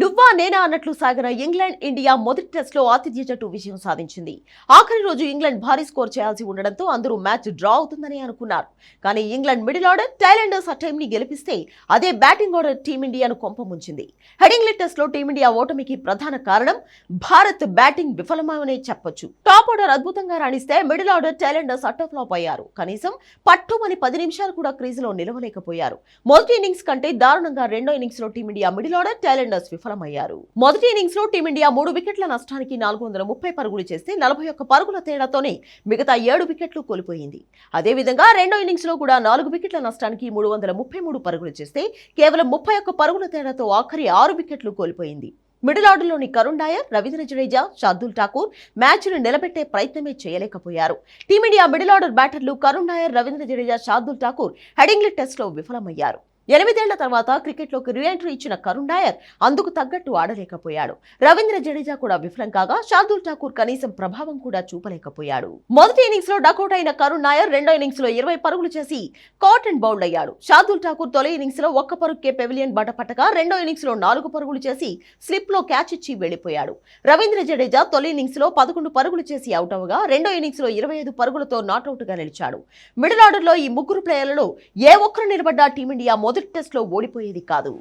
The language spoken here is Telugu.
నువ్వా నేనా అన్నట్లు సాగిన ఇంగ్లాండ్ ఇండియా మొదటి టెస్ట్లో ఆతిథ్య జట్టు విజయం సాధించింది. ఆఖరి రోజు ఇంగ్లాండ్ భారీ స్కోర్ చేయాల్సి ఉండడంతో అందరూ మ్యాచ్ డ్రా అవుతుందని అనుకున్నారు. కానీ ఇంగ్లాండ్ మిడిల్ ఆర్డర్ టైలెండర్స్ ఆ ని గెలిపిస్తే అదే బ్యాటింగ్ ఆర్డర్ టీమిండియాను కొంపముంచింది హెడింగ్లీ టెస్ట్లో టీమిండియా ఓటమికి ప్రధాన కారణం భారత్ బ్యాటింగ్ విఫలమనే చెప్పొచ్చు. టాప్ ఆర్డర్ అద్భుతంగా రాణిస్తే మిడిల్ ఆర్డర్ టైలెండర్స్ అట్టర్ అయ్యారు. కనీసం పట్టుమని పది నిమిషాలు కూడా క్రీజులో నిలవలేకపోయారు. మొదటి ఇన్నింగ్స్ కంటే దారుణంగా రెండో ఇన్నింగ్స్లో team India middle order tailenders నిష్ఫలమయ్యారు మొదటి ఇన్నింగ్స్లో టీమిండియా మూడు వికెట్ల నష్టానికి నాలుగు వందల ముప్పై పరుగులు చేస్తే నలభై ఒక్క పరుగుల తేడాతోనే మిగతా ఏడు వికెట్లు కోల్పోయింది. అదేవిధంగా రెండో ఇన్నింగ్స్లో కూడా నాలుగు వికెట్ల నష్టానికి మూడు వందల ముప్పై మూడు పరుగులు చేస్తే కేవలం ముప్పై ఒక్క పరుగుల తేడాతో ఆఖరి ఆరు వికెట్లు కోల్పోయింది. మిడిల్ ఆర్డర్లోని కరుణ్ నాయర్ రవీంద్ర జడేజా షార్దుల్ ఠాకూర్ మ్యాచ్ను నిలబెట్టే ప్రయత్నమే చేయలేకపోయారు. టీమిండియా మిడిల్ ఆర్డర్ బ్యాటర్లు కరుణ్ నాయర్ రవీంద్ర జడేజా షార్దుల్ ఠాకూర్ హెడింగ్లీ టెస్ట్లో విఫలమయ్యారు. ఎనిమిదేళ్ళ తర్వాత క్రికెట్లోకి రీఎంట్రీ ఇచ్చిన కరుణ్ నాయర్ అందుకు తగ్గట్టు ఆడలేకపోయాడు. రవీంద్ర జడేజా కూడా విఫలం కాగా షార్దుల్ ఠాకూర్ కనీసం ప్రభావం కూడా చూపలేకపోయాడు. మొదటి ఇన్నింగ్స్లో డకౌట్ అయిన కరుణ్ నాయర్ రెండో ఇన్నింగ్స్లో ఇరవై పరుగులు చేసి కాట్ అండ్ బౌల్డ్ అయ్యాడు. షార్దుల్ ఠాకూర్ తొలి ఇన్నింగ్స్లో ఒక్క పరుగుకే పెవిలియన్ బట పట్టగా రెండో ఇన్నింగ్స్లో నాలుగు పరుగులు చేసి స్లిప్లో క్యాచ్ ఇచ్చి వెళ్ళిపోయాడు రవీంద్ర జడేజా తొలి ఇన్నింగ్స్లో పదకొండు పరుగులు చేసి అవుట్ అవగా రెండో ఇన్నింగ్స్లో ఇరవై ఐదు పరుగులతో నాట్అవుట్గా నిలిచాడు. మిడిల్ ఆర్డర్లో ఈ ముగ్గురు ప్లేయర్లలో ఏ ఒక్కరు నిలబడ్డా టీమిండియా మొదటి టెస్ట్లో ఓడిపోయేది కాదు.